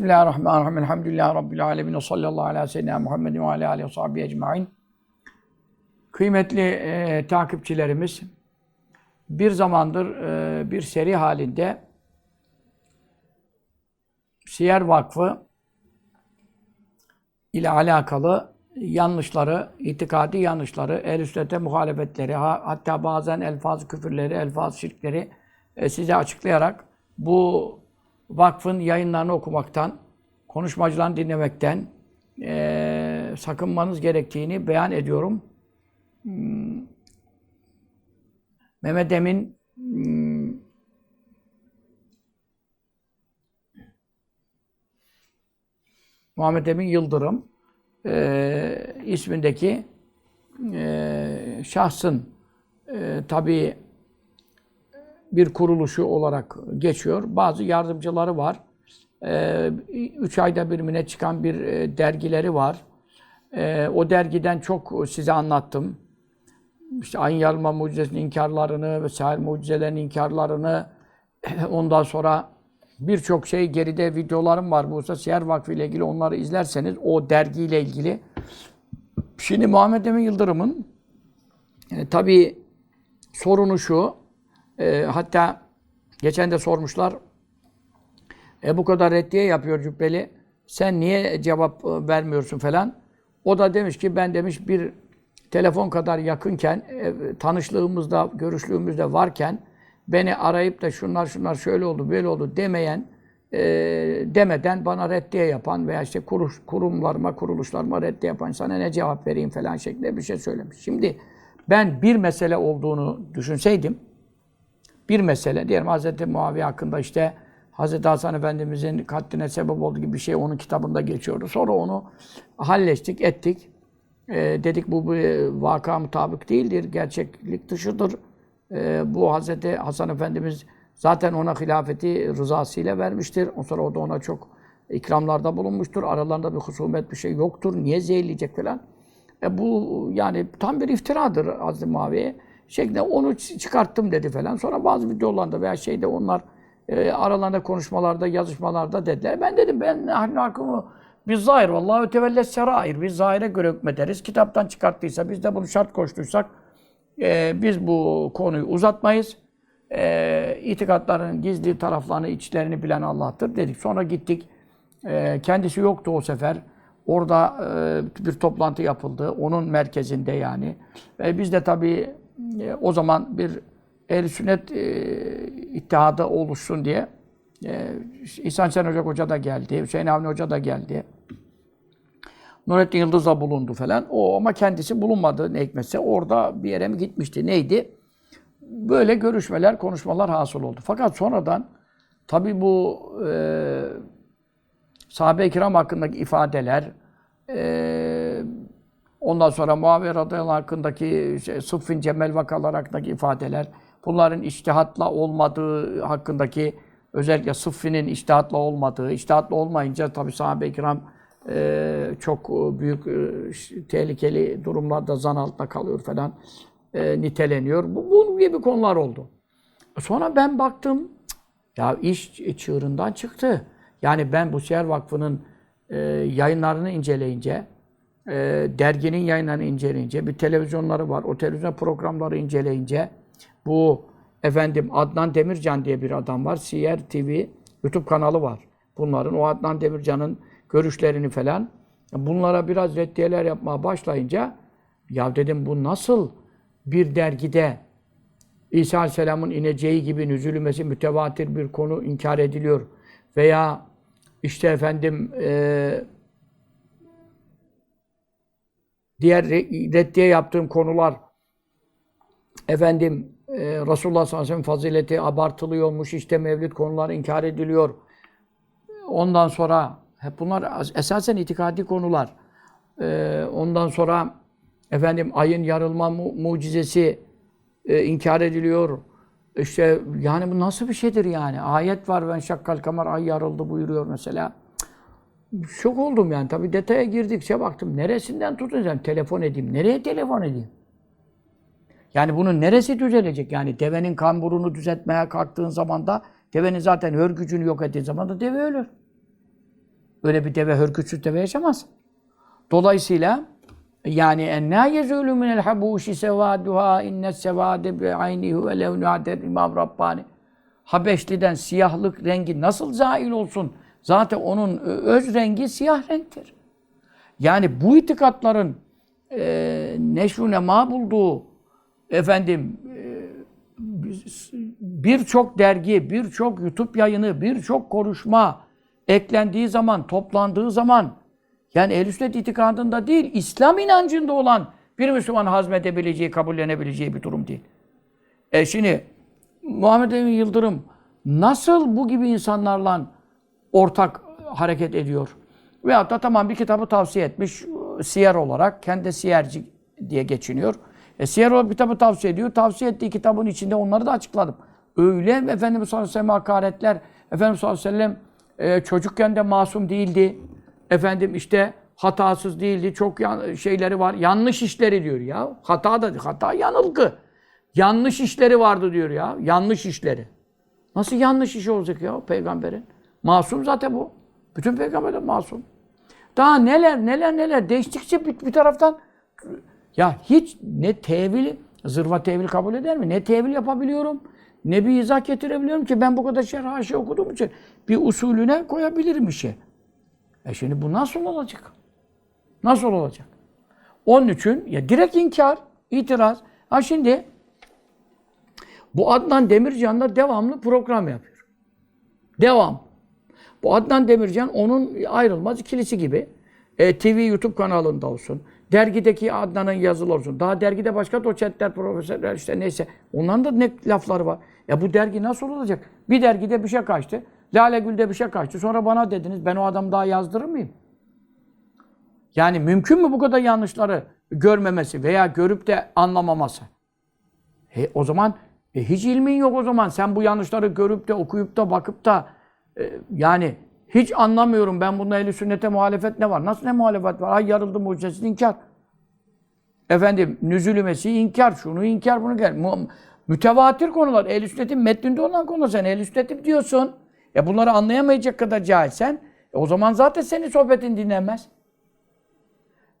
Bismillahirrahmanirrahim. Elhamdülillahi Rabbil alemin. Ve sallallahu ala seyyidina Muhammedin ve ala aleyhi ve sahbihi ecma'in. Kıymetli e, takipçilerimiz, bir zamandır e, bir seri halinde Siyer Vakfı ile alakalı yanlışları, itikadi yanlışları, el sünnete muhalefetleri, ha- hatta bazen elfaz küfürleri, elfaz şirkleri e, size açıklayarak bu vakfın yayınlarını okumaktan, konuşmacılarını dinlemekten e, sakınmanız gerektiğini beyan ediyorum. Hmm, Mehmet Emin hmm, Muhammed Emin Yıldırım e, ismindeki e, şahsın e, tabii bir kuruluşu olarak geçiyor. Bazı yardımcıları var. E, üç ayda bir mine çıkan bir e, dergileri var. E, o dergiden çok size anlattım. İşte ayın yarılma mucizesinin inkarlarını vesaire mucizelerin inkarlarını ondan sonra birçok şey geride videolarım var. Bursa Siyer Vakfı ile ilgili onları izlerseniz o dergiyle ilgili. Şimdi Muhammed Emin Yıldırım'ın e, tabii sorunu şu. E, hatta geçen de sormuşlar. E, bu kadar reddiye yapıyor Cübbeli. Sen niye cevap e, vermiyorsun falan. O da demiş ki ben demiş bir telefon kadar yakınken, e, tanışlığımızda, görüşlüğümüzde varken beni arayıp da şunlar şunlar şöyle oldu, böyle oldu demeyen, e, demeden bana reddiye yapan veya işte kuruş, kurumlarıma, kuruluşlarıma reddiye yapan sana ne cevap vereyim falan şeklinde bir şey söylemiş. Şimdi ben bir mesele olduğunu düşünseydim, bir mesele, diyelim Hz. Muaviye hakkında işte Hz. Hasan Efendimizin katline sebep olduğu gibi bir şey onun kitabında geçiyordu. Sonra onu halleştik, ettik. Ee, dedik bu bir vaka mutabık değildir, gerçeklik dışıdır. Ee, bu Hz. Hasan Efendimiz zaten ona hilafeti rızasıyla vermiştir. O sonra o da ona çok ikramlarda bulunmuştur. Aralarında bir husumet bir şey yoktur. Niye zehirleyecek falan. E bu yani tam bir iftiradır Hazreti Muaviye. Şeklinde onu çı- çıkarttım dedi falan. Sonra bazı videolarda veya şeyde onlar e, aralarında konuşmalarda, yazışmalarda dediler. Ben dedim ben nahnu hakkımı biz zahir vallahi tevelles serair. Biz zahire göre hükmederiz. Kitaptan çıkarttıysa biz de bunu şart koştuysak e, biz bu konuyu uzatmayız. E, itikatların gizli taraflarını, içlerini bilen Allah'tır dedik. Sonra gittik. E, kendisi yoktu o sefer. Orada e, bir toplantı yapıldı. Onun merkezinde yani. Ve biz de tabii e, o zaman bir ehl sünnet e, ittihadı oluşsun diye e, İhsan Sen Hoca Hoca da geldi. Hüseyin Avni Hoca da geldi. Nurettin Yıldız da bulundu falan. O ama kendisi bulunmadı ne hikmetse. Orada bir yere mi gitmişti? Neydi? Böyle görüşmeler, konuşmalar hasıl oldu. Fakat sonradan tabii bu e, sahabe-i kiram hakkındaki ifadeler, e, ondan sonra Muaviye radıyallahu hakkındaki şey, Sıffin Cemel vakalar hakkındaki ifadeler, bunların iştihatla olmadığı hakkındaki özellikle Sıffin'in iştihatla olmadığı, iştihatla olmayınca tabii sahabe-i kiram e, çok büyük e, tehlikeli durumlarda zan altında kalıyor falan e, niteleniyor. Bu, bunun gibi konular oldu. Sonra ben baktım, ya iş çığırından çıktı. Yani ben bu Siyer Vakfı'nın e, yayınlarını inceleyince, e, derginin yayınlarını inceleyince, bir televizyonları var, o televizyon programları inceleyince, bu efendim Adnan Demircan diye bir adam var, Siyer TV YouTube kanalı var. Bunların, o Adnan Demircan'ın görüşlerini falan, bunlara biraz reddiyeler yapmaya başlayınca, ya dedim bu nasıl bir dergide İsa Aleyhisselam'ın ineceği gibi nüzulümesi mütevatir bir konu inkar ediliyor. Veya işte efendim e, diğer re- reddiye yaptığım konular efendim e, Resulullah sallallahu aleyhi ve sellem fazileti abartılıyormuş, işte mevlid konuları inkar ediliyor. Ondan sonra hep bunlar as- esasen itikadi konular. E, ondan sonra efendim ayın yarılma mu- mucizesi e, inkar ediliyor. İşte yani bu nasıl bir şeydir yani? Ayet var ben şakkal kamar ay yarıldı buyuruyor mesela. Şok oldum yani. Tabii detaya girdikçe baktım. Neresinden tutacağım? Telefon edeyim. Nereye telefon edeyim? Yani bunun neresi düzelecek? Yani devenin kamburunu düzeltmeye kalktığın zaman da devenin zaten hör gücünü yok ettiğin zaman da deve ölür. Öyle bir deve hörgütsüz deve yaşamaz. Dolayısıyla yani enna yezulu minel habuşi sevaduha inne sevade bi aynihi ve levnuha der İmam Rabbani. Habeşli'den siyahlık rengi nasıl zail olsun? Zaten onun öz rengi siyah renktir. Yani bu itikatların e, neşru nema bulduğu efendim e, birçok dergi, birçok YouTube yayını, birçok konuşma eklendiği zaman, toplandığı zaman yani ehl sünnet itikadında değil, İslam inancında olan bir Müslüman hazmedebileceği, kabullenebileceği bir durum değil. E şimdi Muhammed Emin Yıldırım nasıl bu gibi insanlarla ortak hareket ediyor? Veyahut da tamam bir kitabı tavsiye etmiş, siyer olarak, kendi siyerci diye geçiniyor. E, siyer olarak kitabı tavsiye ediyor. Tavsiye ettiği kitabın içinde onları da açıkladım. Öyle Efendimiz sallallahu aleyhi ve sellem hakaretler, Efendimiz sallallahu aleyhi ve sellem e, çocukken de masum değildi. Efendim işte hatasız değildi. Çok yan- şeyleri var. Yanlış işleri diyor ya. Hata da hata yanılgı. Yanlış işleri vardı diyor ya. Yanlış işleri. Nasıl yanlış iş olacak ya peygamberin? Masum zaten bu. Bütün peygamberler masum. Daha neler neler neler değiştikçe bir, bir taraftan ya hiç ne tevil, zırva tevil kabul eder mi? Ne tevil yapabiliyorum, ne bir izah getirebiliyorum ki ben bu kadar şerh haşi okuduğum için bir usulüne koyabilirim işi. E şimdi bu nasıl olacak? Nasıl olacak? Onun için ya direkt inkar, itiraz. Ha şimdi bu Adnan Demircan'la devamlı program yapıyor. Devam. Bu Adnan Demircan onun ayrılmaz ikilisi gibi. E, TV YouTube kanalında olsun. Dergideki Adnan'ın yazılı olsun. Daha dergide başka doçentler, profesörler işte neyse. Onların da ne lafları var. Ya bu dergi nasıl olacak? Bir dergide bir şey kaçtı. Lale Gül'de bir şey kaçtı. Sonra bana dediniz ben o adamı daha yazdırır mıyım? Yani mümkün mü bu kadar yanlışları görmemesi veya görüp de anlamaması? E, o zaman e, hiç ilmin yok o zaman. Sen bu yanlışları görüp de okuyup da bakıp da e, yani hiç anlamıyorum ben bunda ehli sünnete muhalefet ne var? Nasıl ne muhalefet var? Ay yarıldı mucizesini inkar. Efendim nüzülü inkar, şunu inkar, bunu. Mu- mütevatir konular. Ehl-i sünnetin metninde olan konu sen ehl-i sünnetim diyorsun. Ya bunları anlayamayacak kadar cahilsen e, o zaman zaten senin sohbetin dinlenmez.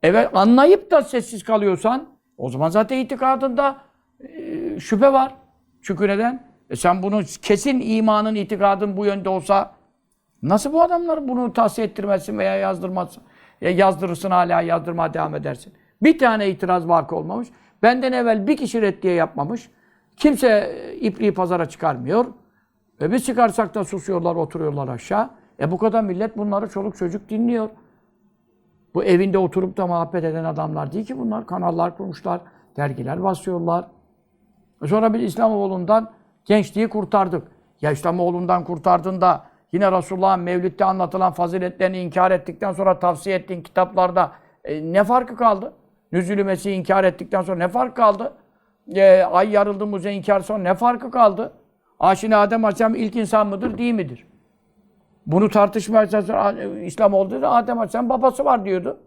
Evet anlayıp da sessiz kalıyorsan o zaman zaten itikadında e, şüphe var. Çünkü neden? E sen bunu kesin imanın, itikadın bu yönde olsa nasıl bu adamları bunu tavsiye ettirmezsin veya yazdırmazsın? Ya yazdırırsın hala yazdırmaya devam edersin. Bir tane itiraz vakı olmamış. Benden evvel bir kişi reddiye yapmamış. Kimse e, ipliği pazara çıkarmıyor. E biz çıkarsak da susuyorlar, oturuyorlar aşağı. E bu kadar millet bunları çoluk çocuk dinliyor. Bu evinde oturup da muhabbet eden adamlar değil ki bunlar. Kanallar kurmuşlar, dergiler basıyorlar. E Sonra biz İslamoğlu'ndan gençliği kurtardık. Ya İslamoğlu'ndan kurtardın da yine Resulullah'ın Mevlid'de anlatılan faziletlerini inkar ettikten sonra tavsiye ettiğin kitaplarda e, ne farkı kaldı? Nüzülü Mesih'i inkar ettikten sonra ne fark kaldı? E, ay yarıldı muze inkar sonra ne farkı kaldı? Aşine Adem Aleyhisselam ilk insan mıdır, değil midir? Bunu tartışmaya çalışan İslam oldu da Adem Aleyhisselam babası var diyordu.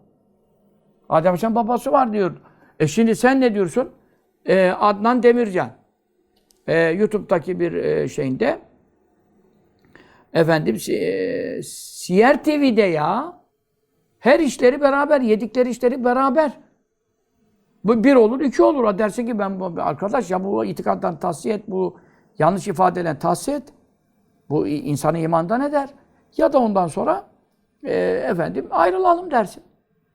Adem Aleyhisselam babası var diyordu. E şimdi sen ne diyorsun? E, Adnan Demircan. E, YouTube'daki bir e, şeyinde efendim e, Siyer TV'de ya her işleri beraber, yedikleri işleri beraber. Bu bir olur, iki olur. O dersin ki ben arkadaş ya bu itikattan tahsiye et, bu yanlış ifadeyle tahsiye et. Bu insanı imandan eder. Ya da ondan sonra e, efendim ayrılalım dersin.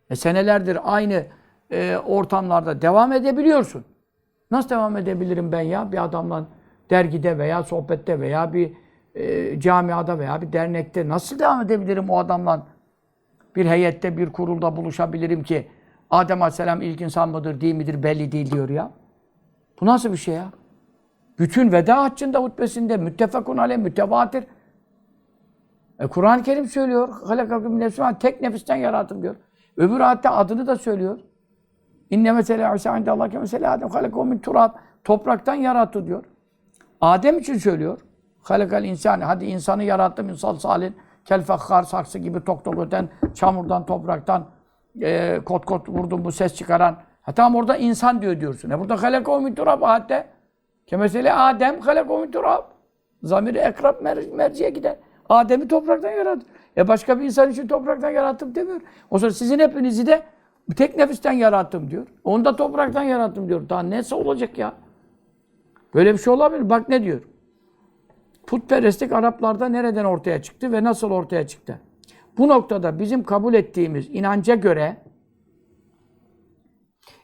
E, senelerdir aynı e, ortamlarda devam edebiliyorsun. Nasıl devam edebilirim ben ya bir adamla dergide veya sohbette veya bir e, camiada veya bir dernekte nasıl devam edebilirim o adamla bir heyette bir kurulda buluşabilirim ki Adem Aleyhisselam ilk insan mıdır değil midir belli değil diyor ya. Bu nasıl bir şey ya? Bütün veda haccında hutbesinde müttefakun aleyh mütevatir. E, Kur'an-ı Kerim söylüyor. Halakakum nefsine tek nefisten yarattım diyor. Öbür ayette adını da söylüyor. İnne mesele İsa inde Allah ke mesele Adem halakahu min turab. Topraktan yarattı diyor. Adem için söylüyor. Halakal insan. Hadi insanı yarattım insan salin. Kel fekhar saksı gibi tok tok öten çamurdan topraktan e, kot kot vurdum bu ses çıkaran. Ha tamam orada insan diyor diyorsun. E burada halakahu min turab ayette. Ke mesele Adem halakahu min turab. Zamiri ekrab mer merciye gider. Adem'i topraktan yarattı. E başka bir insan için topraktan yarattım demiyor. O zaman sizin hepinizi de tek nefisten yarattım diyor. Onu da topraktan yarattım diyor. Daha neyse olacak ya. Böyle bir şey olabilir. Bak ne diyor. Putperestlik Araplarda nereden ortaya çıktı ve nasıl ortaya çıktı? Bu noktada bizim kabul ettiğimiz inanca göre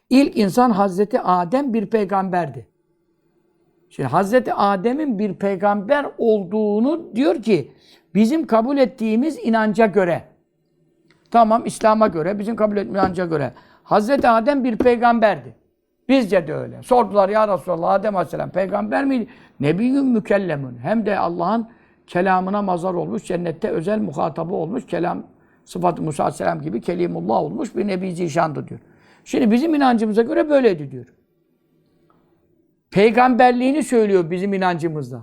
ilk insan Hazreti Adem bir peygamberdi. Şimdi Hazreti Adem'in bir peygamber olduğunu diyor ki bizim kabul ettiğimiz inanca göre tamam İslam'a göre bizim kabul inanca göre Hazreti Adem bir peygamberdi. Bizce de öyle. Sordular ya Resulallah Adem Aleyhisselam peygamber miydi? Nebiyyün mükellemun. Hem de Allah'ın kelamına mazar olmuş, cennette özel muhatabı olmuş, kelam sıfatı Musa Aleyhisselam gibi kelimullah olmuş bir nebi zişandı diyor. Şimdi bizim inancımıza göre böyleydi diyor. Peygamberliğini söylüyor bizim inancımızda.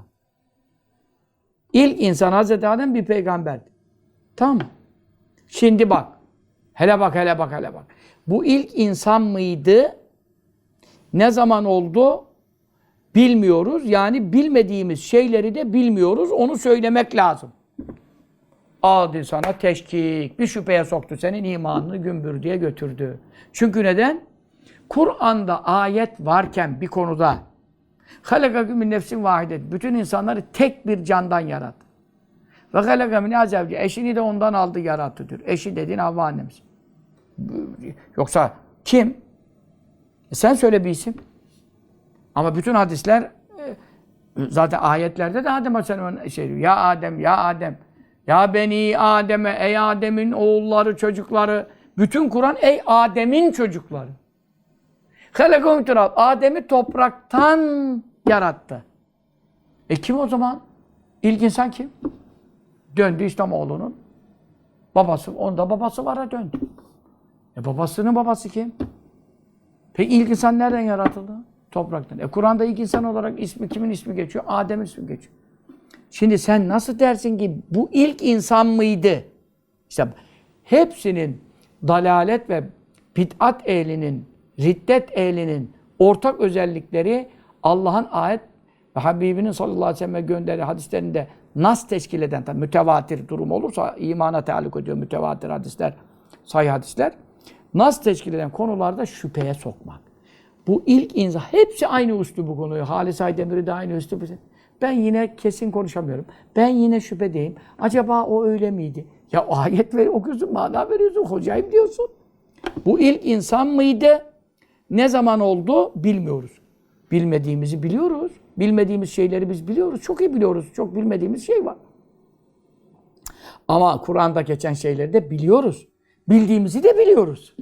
İlk insan Hazreti Adem bir peygamberdi. Tamam mı? Şimdi bak. Hele bak, hele bak, hele bak. Bu ilk insan mıydı? Ne zaman oldu? Bilmiyoruz. Yani bilmediğimiz şeyleri de bilmiyoruz. Onu söylemek lazım. Aldı sana teşkik. Bir şüpheye soktu. Senin imanını gümbür diye götürdü. Çünkü neden? Kur'an'da ayet varken bir konuda halakakü min nefsin vahidet. Bütün insanları tek bir candan yarattı. Ve halaka min azevci. Eşini de ondan aldı yarattı diyor. Eşi dediğin Havva annemiz. Yoksa kim? E sen söyle bir isim. Ama bütün hadisler e, zaten ayetlerde de Adem Aleyhisselam şey diyor. Ya Adem, ya Adem. Ya beni Adem'e, ey Adem'in oğulları, çocukları. Bütün Kur'an ey Adem'in çocukları. Helekum turab. Adem'i topraktan yarattı. E kim o zaman? İlk insan kim? Döndü İslamoğlu'nun babası. Onda babası var ha döndü. E babasının babası kim? Peki ilk insan nereden yaratıldı? Topraktan. E Kur'an'da ilk insan olarak ismi kimin ismi geçiyor? Adem'in ismi geçiyor. Şimdi sen nasıl dersin ki bu ilk insan mıydı? İşte hepsinin dalalet ve bid'at ehlinin, riddet ehlinin ortak özellikleri Allah'ın ayet ve Habibinin sallallahu aleyhi ve sellem'e gönderdiği hadislerinde nas teşkil eden, tabi mütevatir durum olursa imana taalluk ediyor mütevatir hadisler, sahih hadisler. Nas teşkil eden konularda şüpheye sokmak. Bu ilk insan, hepsi aynı üslubu konuyor. Halis Aydemir'i de aynı üslubu. Ben yine kesin konuşamıyorum. Ben yine şüphedeyim. Acaba o öyle miydi? Ya ayet ver, okuyorsun, mana veriyorsun, hocayım diyorsun. Bu ilk insan mıydı? Ne zaman oldu bilmiyoruz. Bilmediğimizi biliyoruz. Bilmediğimiz şeyleri biz biliyoruz. Çok iyi biliyoruz. Çok bilmediğimiz şey var. Ama Kur'an'da geçen şeyleri de biliyoruz. Bildiğimizi de biliyoruz.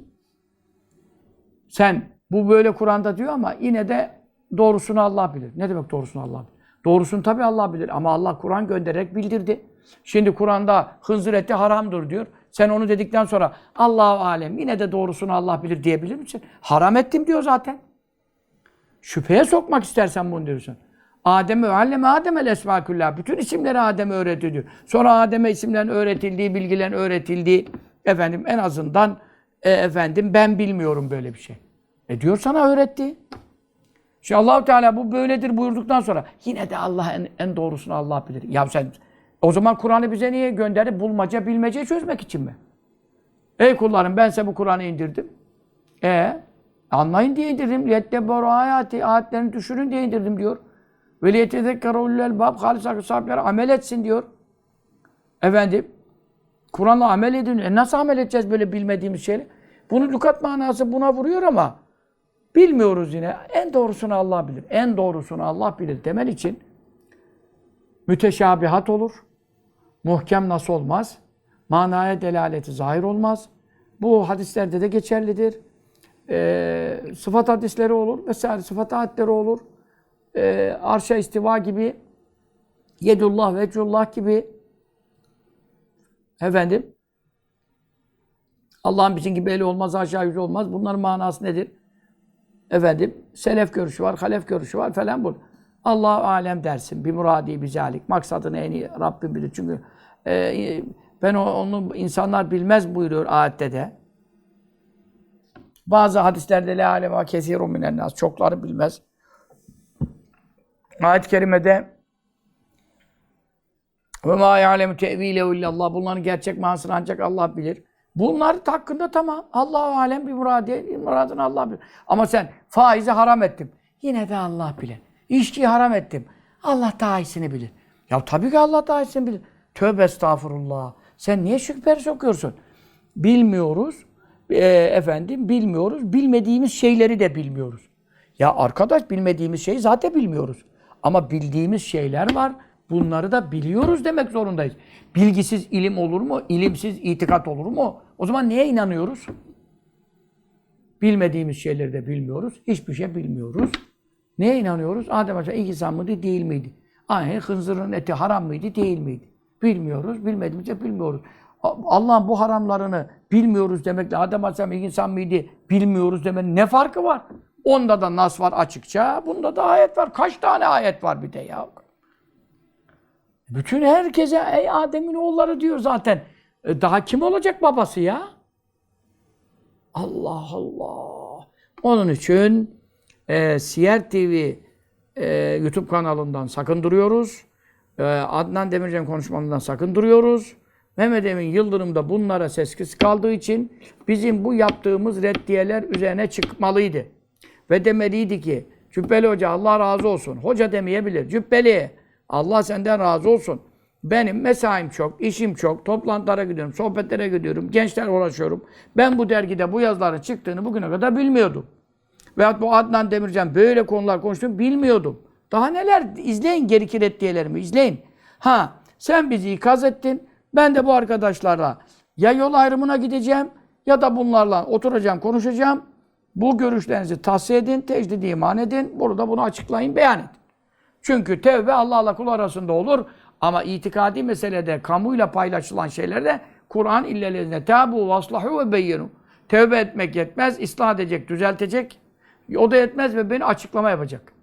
Sen bu böyle Kur'an'da diyor ama yine de doğrusunu Allah bilir. Ne demek doğrusunu Allah bilir? Doğrusunu tabii Allah bilir ama Allah Kur'an göndererek bildirdi. Şimdi Kur'an'da hınzır eti haramdır diyor. Sen onu dedikten sonra Allahu alem yine de doğrusunu Allah bilir diyebilir misin? Haram ettim diyor zaten. Şüpheye sokmak istersen bunu diyorsun. Adem'e alleme Adem'el esma küllâh. Bütün isimleri Adem'e öğretti diyor. Sonra Adem'e isimlerin öğretildiği, bilgilerin öğretildiği efendim en azından e, efendim ben bilmiyorum böyle bir şey. E diyor sana öğretti. Şimdi allah Teala bu böyledir buyurduktan sonra yine de Allah en, en doğrusunu Allah bilir. Ya sen o zaman Kur'an'ı bize niye gönderdi? Bulmaca, bilmece çözmek için mi? Ey kullarım ben size bu Kur'an'ı indirdim. E anlayın diye indirdim. Yettebbaru ayati ayetlerini düşürün diye indirdim diyor. Ve liyetezekkeru ulul bab halisak sahipleri amel etsin diyor. Efendim Kur'an'la amel edin. E nasıl amel edeceğiz böyle bilmediğimiz şeyle? Bunu lükat manası buna vuruyor ama bilmiyoruz yine. En doğrusunu Allah bilir. En doğrusunu Allah bilir demen için müteşabihat olur. Muhkem nasıl olmaz? Manaya delaleti zahir olmaz. Bu hadislerde de geçerlidir. Ee, sıfat hadisleri olur. Mesela sıfat ayetleri olur. Ee, arşa istiva gibi Yedullah, Vecullah gibi efendim Allah'ın bizim gibi eli olmaz, aşağı yüzü olmaz. Bunların manası nedir? Efendim, selef görüşü var, halef görüşü var falan bu. Allah alem dersin. Bir muradi bizalik. Maksadını en iyi Rabbim bilir. Çünkü e, ben onu insanlar bilmez buyuruyor ayette de. Bazı hadislerde la alema kesirun minen nas. Çokları bilmez. Ayet-i kerimede Ve ma ya'lemu tevilehu illallah. Bunların gerçek manasını ancak Allah bilir. Bunlar hakkında tamam. Allahu alem bir muradiye, muradını Allah bilir. Ama sen faizi haram ettim. Yine de Allah bilir. İçkiyi haram ettim. Allah daha iyisini bilir. Ya tabii ki Allah daha iyisini bilir. Tövbe estağfurullah. Sen niye şüphe sokuyorsun? Bilmiyoruz. Ee, efendim bilmiyoruz. Bilmediğimiz şeyleri de bilmiyoruz. Ya arkadaş bilmediğimiz şeyi zaten bilmiyoruz. Ama bildiğimiz şeyler var. Bunları da biliyoruz demek zorundayız. Bilgisiz ilim olur mu? İlimsiz itikat olur mu? O zaman neye inanıyoruz? Bilmediğimiz şeyleri de bilmiyoruz. Hiçbir şey bilmiyoruz. Neye inanıyoruz? Adem Aleyhisselam insan mıydı, değil miydi? Aynı hınzırın eti haram mıydı, değil miydi? Bilmiyoruz. Bilmediğimizce bilmiyoruz. Allah'ın bu haramlarını bilmiyoruz demekle Adem Aleyhisselam ilk insan mıydı, bilmiyoruz demenin ne farkı var? Onda da nas var açıkça, bunda da ayet var. Kaç tane ayet var bir de ya? Bütün herkese ey Adem'in oğulları diyor zaten. E, Daha kim olacak babası ya? Allah Allah. Onun için e, Siyer TV e, YouTube kanalından sakındırıyoruz. E, Adnan Demircan konuşmalarından sakındırıyoruz. Mehmet Emin Yıldırım da bunlara sessiz kaldığı için bizim bu yaptığımız reddiyeler üzerine çıkmalıydı. Ve demeliydi ki Cübbeli Hoca Allah razı olsun. Hoca demeyebilir. Cübbeli Allah senden razı olsun. Benim mesaim çok, işim çok, toplantılara gidiyorum, sohbetlere gidiyorum, gençlerle uğraşıyorum. Ben bu dergide bu yazıların çıktığını bugüne kadar bilmiyordum. Veyahut bu Adnan Demircan böyle konular konuştuğunu bilmiyordum. Daha neler? izleyin geri reddiyelerimi, izleyin. Ha, sen bizi ikaz ettin. Ben de bu arkadaşlarla ya yol ayrımına gideceğim ya da bunlarla oturacağım, konuşacağım. Bu görüşlerinizi tavsiye edin, tecdidi iman edin. Burada bunu açıklayın, beyan edin. Çünkü tevbe Allah'la kul arasında olur. Ama itikadi meselede, kamuyla paylaşılan şeylerde Kur'an illelezine tabu vaslahu ve beyyenu. Tevbe etmek yetmez, ıslah edecek, düzeltecek. O da yetmez ve beni açıklama yapacak.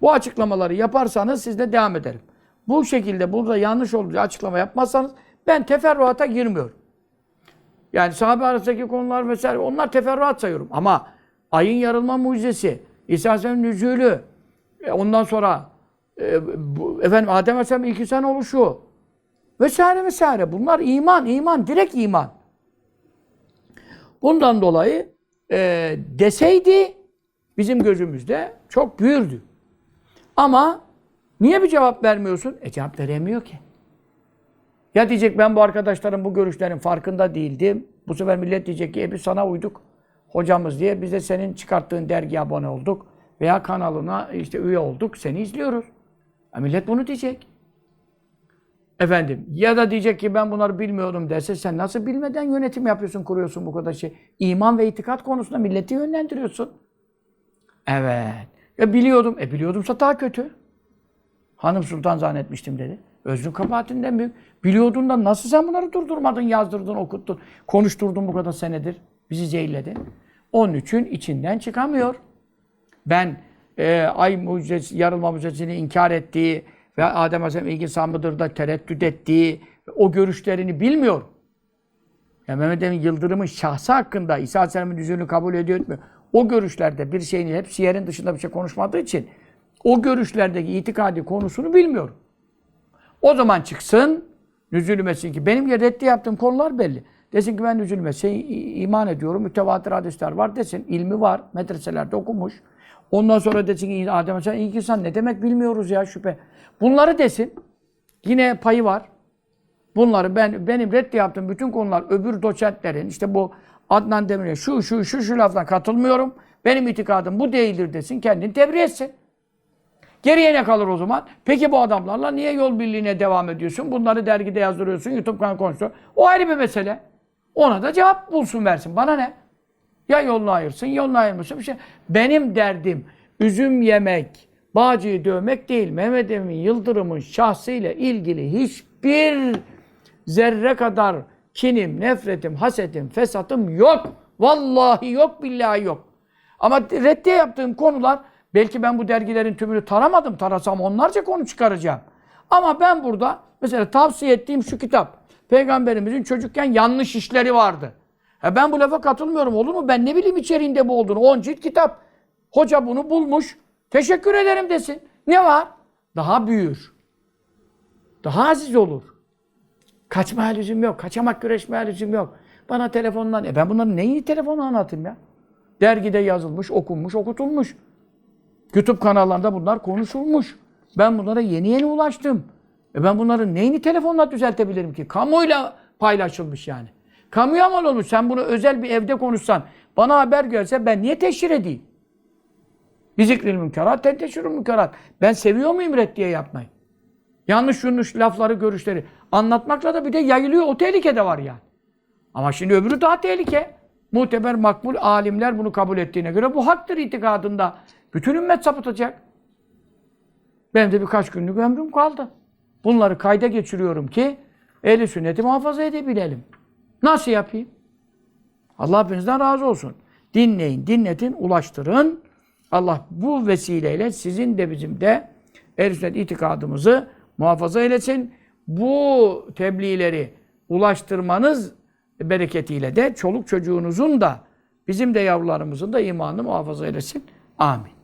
Bu açıklamaları yaparsanız siz de devam ederim. Bu şekilde burada yanlış olduğu açıklama yapmazsanız ben teferruata girmiyorum. Yani sahabe arasındaki konular vesaire onlar teferruat sayıyorum. Ama ayın yarılma mucizesi, İsa Aleyhisselam'ın nüzulü, e, ondan sonra e, bu, efendim Adem Aleyhisselam ilk insan oluşu vesaire vesaire. Bunlar iman, iman, direkt iman. Bundan dolayı e, deseydi bizim gözümüzde çok büyürdü. Ama niye bir cevap vermiyorsun? E cevap veremiyor ki. Ya diyecek ben bu arkadaşların bu görüşlerin farkında değildim. Bu sefer millet diyecek ki e biz sana uyduk hocamız diye biz de senin çıkarttığın dergiye abone olduk veya kanalına işte üye olduk. Seni izliyoruz. E millet bunu diyecek. Efendim ya da diyecek ki ben bunları bilmiyorum derse sen nasıl bilmeden yönetim yapıyorsun, kuruyorsun bu kadar şey. İman ve itikat konusunda milleti yönlendiriyorsun. Evet. Ya biliyordum. E biliyordumsa daha kötü. Hanım Sultan zannetmiştim dedi. Özrün kabahatinden büyük. Biliyordun da nasıl sen bunları durdurmadın, yazdırdın, okuttun, konuşturdun bu kadar senedir. Bizi zehirledin. Onun için içinden çıkamıyor. Ben e, ay mucizesi, yarılma mucizesini inkar ettiği ve Adem Aleyhisselam ilk insan mıdır da tereddüt ettiği o görüşlerini bilmiyor. Ya Mehmet Emin Yıldırım'ın şahsı hakkında İsa Aleyhisselam'ın yüzünü kabul ediyor etmiyor. O görüşlerde bir şeyin hep siyerin dışında bir şey konuşmadığı için o görüşlerdeki itikadi konusunu bilmiyorum. O zaman çıksın nüzulü mesin ki benim reddi yaptığım konular belli. Desin ki ben nüzulü mesin iman ediyorum. Mütevatir hadisler var desin. ilmi var. Medreselerde okumuş. Ondan sonra desin ki Adem Aleyhisselam ilk insan ne demek bilmiyoruz ya şüphe. Bunları desin. Yine payı var. Bunları ben benim reddi yaptığım bütün konular öbür doçentlerin işte bu Adnan Demir'e şu şu şu şu laftan katılmıyorum. Benim itikadım bu değildir desin. Kendini tebriğ etsin. Geriye ne kalır o zaman? Peki bu adamlarla niye yol birliğine devam ediyorsun? Bunları dergide yazdırıyorsun, YouTube kanalı konuşuyor. O ayrı bir mesele. Ona da cevap bulsun versin. Bana ne? Ya yolunu ayırsın, yolunu ayırmasın bir şey. Benim derdim üzüm yemek, bağcıyı dövmek değil. Mehmet Emin Yıldırım'ın şahsıyla ilgili hiçbir zerre kadar kinim, nefretim, hasetim, fesatım yok. Vallahi yok, billahi yok. Ama reddiye yaptığım konular belki ben bu dergilerin tümünü taramadım. Tarasam onlarca konu çıkaracağım. Ama ben burada mesela tavsiye ettiğim şu kitap. Peygamberimizin çocukken yanlış işleri vardı. Ha ben bu lafa katılmıyorum. Olur mu? Ben ne bileyim içeriğinde bu olduğunu. 10 cilt kitap. Hoca bunu bulmuş. Teşekkür ederim desin. Ne var? Daha büyür. Daha aziz olur. Kaçma lüzum yok. Kaçamak güreşme lüzum yok. Bana telefondan... E ben bunların neyi telefonla anlatayım ya? Dergide yazılmış, okunmuş, okutulmuş. YouTube kanallarında bunlar konuşulmuş. Ben bunlara yeni yeni ulaştım. E ben bunların neyini telefonla düzeltebilirim ki? Kamuyla paylaşılmış yani. Kamuya mal olmuş. Sen bunu özel bir evde konuşsan, bana haber gelse ben niye teşhir edeyim? Bir zikril münkerat, tenteşirül münkerat. Ben seviyor muyum reddiye yapmayı? Yanlış yanlış lafları, görüşleri anlatmakla da bir de yayılıyor. O tehlike de var yani. Ama şimdi öbürü daha tehlike. Muteber makbul alimler bunu kabul ettiğine göre bu haktır itikadında. Bütün ümmet sapıtacak. Benim de birkaç günlük ömrüm kaldı. Bunları kayda geçiriyorum ki ehli sünneti muhafaza edebilelim. Nasıl yapayım? Allah hepinizden razı olsun. Dinleyin, dinletin, ulaştırın. Allah bu vesileyle sizin de bizim de ehl sünnet itikadımızı muhafaza eylesin. Bu tebliğleri ulaştırmanız bereketiyle de çoluk çocuğunuzun da bizim de yavrularımızın da imanını muhafaza eylesin. Amin.